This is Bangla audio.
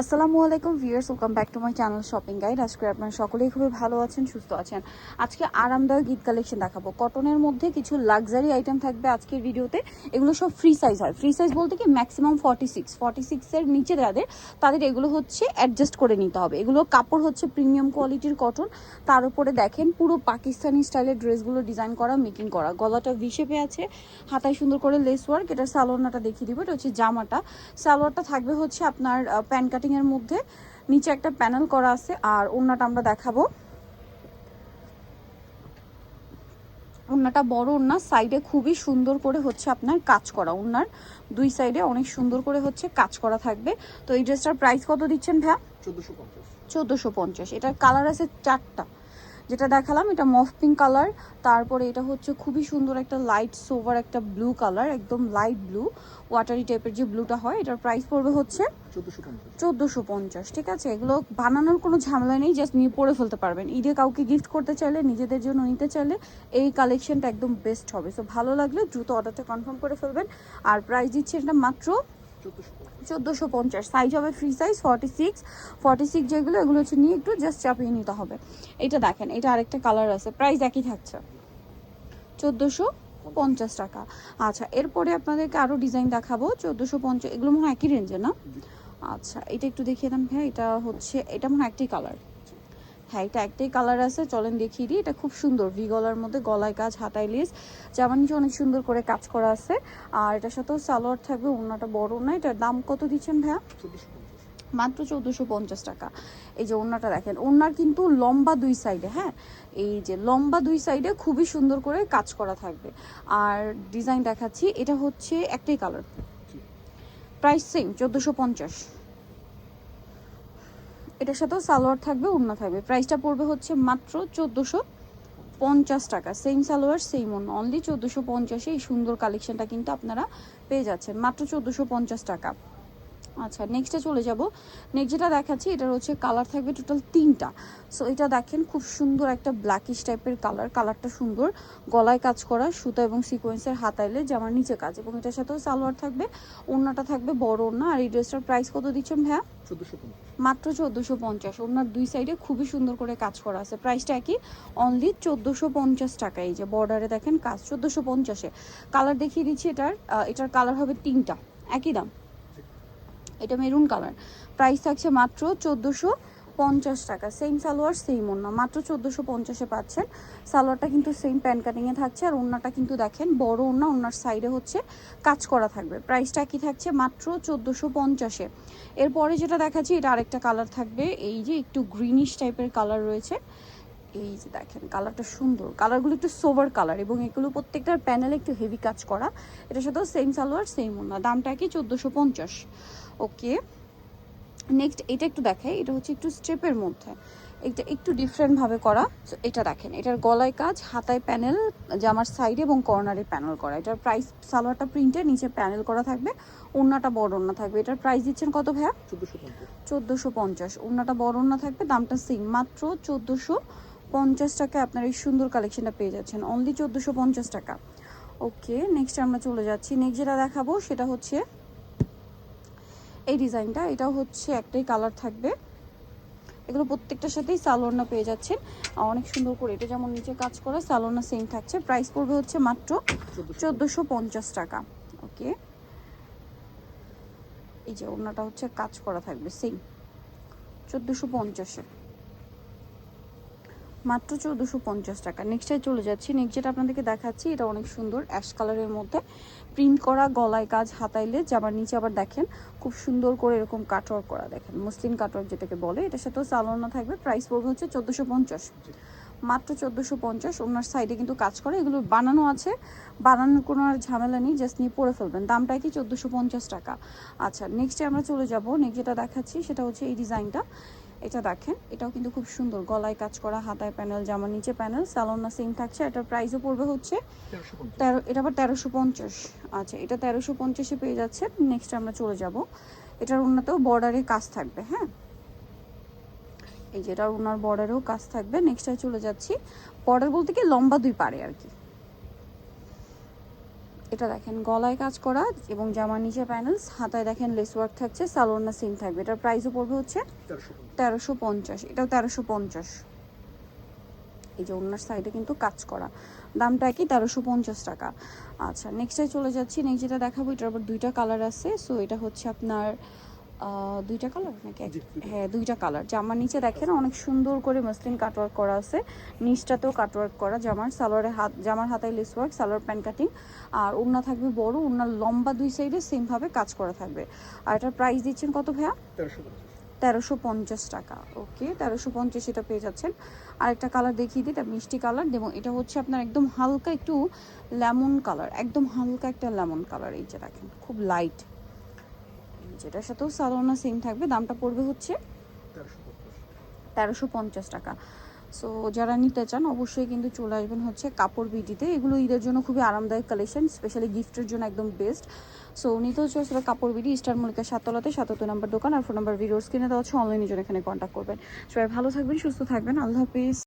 আসসালামু আলাইকুম viewers, welcome back to my channel shopping guide. আজকে আপনারা সকলেই খুবই ভালো আছেন, সুস্থ আছেন। আজকে আরামদায়ক ঈদ কালেকশন দেখাবো। কটনের মধ্যে কিছু লাক্সারি আইটেম থাকবে আজকের ভিডিওতে। এগুলো সব ফ্রি সাইজ হয়। ফ্রি সাইজ বলতে কি ম্যাক্সিমাম ফর্টি সিক্স ফর্টি সিক্সের নিচে যাদের, তাদের এগুলো হচ্ছে অ্যাডজাস্ট করে নিতে হবে। এগুলো কাপড় হচ্ছে প্রিমিয়াম কোয়ালিটির কটন তার উপরে দেখেন পুরো পাকিস্তানি স্টাইলের ড্রেসগুলো ডিজাইন করা মেকিং করা। গলাটা ভিশেপে আছে। হাতায় সুন্দর করে লেস ওয়ার্ক এটা সালোয়ারটা দেখিয়ে দিব। এটা হচ্ছে জামাটা। সালোয়ারটা থাকবে হচ্ছে আপনার প্যান কাটিং এর মধ্যে নিচে একটা প্যানেল করা আছে আর ওড়নাটা আমরা দেখাবো। ওড়নাটা বড় ওড়না সাইডে খুবই সুন্দর করে হচ্ছে আপনার কাজ করা। ওড়নার দুই সাইডে অনেক সুন্দর করে হচ্ছে কাজ করা থাকবে। তো এই ড্রেসটার প্রাইস কত দিচ্ছেন ভাইয়া? চোদ্দশো পঞ্চাশ। চোদ্দোশো পঞ্চাশ। এটার কালার আছে চারটা। যেটা দেখালাম এটা মফ পিঙ্ক কালার। তারপরে এটা হচ্ছে খুবই সুন্দর একটা লাইট সোভার একটা ব্লু কালার একদম লাইট ব্লু ওয়াটারি টাইপের যে ব্লুটা হয় এটার প্রাইস পড়বে হচ্ছে চোদ্দশো পঞ্চাশ। ঠিক আছে? এগুলো বানানোর কোনো ঝামেলা নেই জাস্ট নিয়ে পরে ফেলতে পারবেন। ঈদে কাউকে গিফট করতে চাইলে নিজেদের জন্য নিতে চাইলে এই কালেকশনটা একদম বেস্ট হবে। সো ভালো লাগলে দ্রুত অর্ডারটা কনফার্ম করে ফেলবেন। আর প্রাইস দিচ্ছে এটা মাত্র চোদ্দশো পঞ্চাশ। সাইজ হবে free size forty six forty six যেগুলো, এগুলো হচ্ছে নিয়ে একটু জাস্ট চাপিয়ে নিতে হবে। এটা দেখেন, এটা আরেকটা কালার আছে প্রাইস একই থাকছে। চোদ্দোশো পঞ্চাশ টাকা। আচ্ছা এরপরে আপনাদেরকে আরও ডিজাইন দেখাবো। চোদ্দোশো পঞ্চাশ, এগুলো মনে হয় একই রেঞ্জে না? আচ্ছা এটা একটু দেখিয়ে দেন ভাই এটা হচ্ছে, এটা মনে হয় একটি কালার হ্যাঁ এটা একটাই কালার আছে চলেন দেখিয়ে দিই এটা খুব সুন্দর ভি গলার মধ্যে গলায় কাজ হাতায় লেস জামা নিচে অনেক সুন্দর করে কাজ করা আছে। আর এটার সাথেও সালোয়ার থাকবে ওনাটা বড় না এটার দাম কত দিচ্ছেন ভাইয়া? মাত্র চৌদ্দশো পঞ্চাশ টাকা। এই যে ওড়নাটা দেখেন ওড়নার কিন্তু লম্বা দুই সাইডে হ্যাঁ? এই যে লম্বা দুই সাইডে খুবই সুন্দর করে কাজ করা থাকবে। আর ডিজাইন দেখাচ্ছি এটা হচ্ছে একটাই কালার প্রাইস সেম চোদ্দোশো পঞ্চাশ। এটার সাথেও সালোয়ার থাকবে ওড়না থাকবে। প্রাইসটা পড়বে হচ্ছে মাত্র চোদ্দোশো পঞ্চাশ টাকা। সেম সালোয়ার সেম ওড়না অনলি চোদ্দোশো পঞ্চাশে এই সুন্দর কালেকশনটা কিন্তু আপনারা পেয়ে যাচ্ছেন। মাত্র চোদ্দোশো পঞ্চাশ টাকা। আচ্ছা নেক্সটে চলে যাব। নেক্সট যেটা দেখাচ্ছি এটার হচ্ছে কালার থাকবে টোটাল তিনটা। সো এটা দেখেন খুব সুন্দর একটা ব্ল্যাকিশ টাইপের কালার কালারটা সুন্দর। গলায় কাজ করা সুতা এবং সিকোয়েন্সের হাতাইলে জামার নিচে কাজ এবং এটার সাথেও সালোয়ার থাকবে ওড়নাটা থাকবে বড় ওড়না। আর এই ড্রেসটার প্রাইস কত দিচ্ছেন ভাইয়া? মাত্র চোদ্দোশো পঞ্চাশ। ওনার দুই সাইডে খুবই সুন্দর করে কাজ করা আছে। প্রাইসটা একই অনলি চোদ্দোশো পঞ্চাশ টাকা। এই যে বর্ডারে দেখেন কাজ চোদ্দোশো পঞ্চাশে। কালার দেখিয়ে দিচ্ছি এটার এটার কালার হবে তিনটা। একই দাম। এটা মেরুন কালার। প্রাইস থাকছে মাত্র চোদ্দোশো পঞ্চাশ টাকা। সেম সালোয়ার সেম ওড়না। মাত্র চোদ্দোশো পঞ্চাশে পাচ্ছেন। সালোয়ারটা কিন্তু সেম প্যান কাটিংয়ে থাকছে। আর ওড়নাটা কিন্তু দেখেন, বড় ওড়না, ওড়নার সাইডে হচ্ছে কাজ করা থাকবে। প্রাইসটা কি থাকছে মাত্র চোদ্দোশো পঞ্চাশে। এরপরে যেটা দেখাচ্ছি, এটা আরেকটা কালার থাকবে। এই যে একটু গ্রিনিশ টাইপের কালার রয়েছে। এই যে দেখেন কালারটা সুন্দর। কালারগুলো একটু সোভার কালার এবং এগুলো প্রত্যেকটার প্যানেলে একটু হেভি কাজ করা। এটার সাথেও সেম সালোয়ার সেম ওড়না। দামটা কি চোদ্দোশো পঞ্চাশ। ওকে নেক্সট এটা একটু দেখাই। এটা হচ্ছে একটু স্টেপের মধ্যে। এটা একটু ডিফারেন্টভাবে করা। এটা দেখেন, এটার গলায় কাজ, হাতায় প্যানেল জামার সাইডে এবং কর্নারে প্যানেল করা। এটার প্রাইস সালোয়ারটা প্রিন্টের নিচে প্যানেল করা থাকবে। ওড়নাটা বড় ওড়না থাকবে। এটার প্রাইস দিচ্ছেন কত ভাইয়া? চোদ্দশো পঞ্চাশ। ওড়নাটা বড় ওড়না থাকবে, দামটা সেম মাত্র চোদ্দোশো পঞ্চাশ টাকায় আপনার এই সুন্দর কালেকশনটা পেয়ে যাচ্ছেন। অনলি চোদ্দোশো পঞ্চাশ টাকা। ওকে নেক্সট আমরা চলে যাচ্ছি। নেক্সট যেটা দেখাবো, সেটা হচ্ছে এই ডিজাইনটা, এটাও হচ্ছে একটাই কালার থাকবে। এগুলো প্রত্যেকটার সাথেই সালোয়ারনা পেয়ে যাচ্ছেন। অনেক সুন্দর করে, এটা যেমন নিচে কাজ করা, সালোয়ারনা সেম থাকছে। প্রাইস পড়বে হচ্ছে মাত্র চোদ্দশো টাকা। ওকে এই যে ওনাটা হচ্ছে কাজ করা থাকবে সেম চোদ্দোশো পঞ্চাশে। মাত্র চোদ্দোশো পঞ্চাশ টাকা। নেক্সটে চলে যাচ্ছি। নেক্সট যেটা আপনাদেরকে দেখাচ্ছি, এটা অনেক সুন্দর অ্যাশ কালারের মধ্যে। প্রিন্ট করা, গলায় কাজ হাতাইলে যাবার নিচে আবার দেখেন, খুব সুন্দর করে এরকম কাটওয়ার্ক করা দেখেন। মুসলিম কাটওয়ার্ক যেটাকে বলে, এটার সাথেও সালোনা থাকবে। প্রাইস পড়বে হচ্ছে চোদ্দোশো পঞ্চাশ। মাত্র চোদ্দোশো পঞ্চাশ, ওনার সাইডে কিন্তু কাজ করে। এগুলো বানানো আছে। বানানোর কোনো আর ঝামেলা নেই জাস্ট নিয়ে পরে ফেলবেন। দামটা কি চোদ্দোশো পঞ্চাশ টাকা? আচ্ছা নেক্সটে আমরা চলে যাব। নেক্সট যেটা দেখাচ্ছি, সেটা হচ্ছে এই ডিজাইনটা এটা দেখেন এটাও কিন্তু খুব সুন্দর। গলায় কাজ করা হাতায় প্যানেল জামার নিচে প্যানেল সালোনা সেম থাকছে। এটার প্রাইসও পড়বে হচ্ছে তেরো এটা আবার তেরোশো পঞ্চাশ। আচ্ছা এটা তেরোশো পঞ্চাশে পেয়ে যাচ্ছে নেক্সট আমরা চলে যাব। এটার উন্নতেও বর্ডারে কাজ থাকবে হ্যাঁ? এই যে এটার উনার বর্ডারেও কাজ থাকবে। নেক্সটে চলে যাচ্ছি। বর্ডার বলতে কি লম্বা দুই পারে আর কি। এটা দেখেন, গলায় কাজ করা এবং জামার নিচে প্যানেলস হাতায় দেখেন লেস ওয়ার্ক থাকছে সালোয়ার সিম থাকবে। এটার প্রাইসও পড়বে হচ্ছে তেরোশো পঞ্চাশ এটাও তেরোশো পঞ্চাশ। এই যে ওনার সাইডে কিন্তু কাজ করা। দামটা একই, তেরোশো পঞ্চাশ টাকা। আচ্ছা নেক্সটে চলে যাচ্ছি নেক্সট যেটা দেখাবো, এটার আবার দুইটা কালার আছে। সো এটা হচ্ছে আপনার দুইটা কালার নাকি। হ্যাঁ দুইটা কালার জামার নিচে দেখেন অনেক সুন্দর করে মসলিন কাটওয়ার্ক করা আছে। নিচটাতেও কাটওয়ার্ক করা জামার। সালোয়ারে হাত জামার হাতায় lace work salwar pant cutting আর ওড়না থাকবে বড় ওড়নার লম্বা দুই সাইডে সেমভাবে কাজ করা থাকবে। আর এটার প্রাইস দিচ্ছেন কত ভাইয়া? তেরোশো পঞ্চাশ। টাকা। ওকে তেরোশো পঞ্চাশ এটা পেয়ে যাচ্ছেন। আরেকটা কালার দেখিয়ে দিই এটা মিষ্টি কালার এবং এটা হচ্ছে আপনার একদম হালকা একটু লেমন কালার একদম হালকা একটা লেমন কালার এই যে দেখেন খুব লাইট যেটার সাথেও সালোনা সেম থাকবে, দামটা পড়বে হচ্ছে তেরোশো পঞ্চাশ টাকা। সো যারা নিতে চান অবশ্যই কিন্তু চলে আসবেন হচ্ছে কাপড় বিডিতে এগুলো ঈদের জন্য খুবই আরামদায়ক কালেকশন স্পেশালি গিফটের জন্য একদম বেস্ট সো নিতে হচ্ছে আসলে কাপড় বিডি স্টার মল্লিকা সাততলাতে, সাতাত্তর নাম্বার দোকান আর ফোন নাম্বার ভিডিওর স্ক্রিনে দেওয়া হচ্ছে অনলাইনে জন্য এখানে কন্ট্যাক্ট করবেন। সবাই ভালো থাকবেন, সুস্থ থাকবেন, আল্লাহ হাফিজ।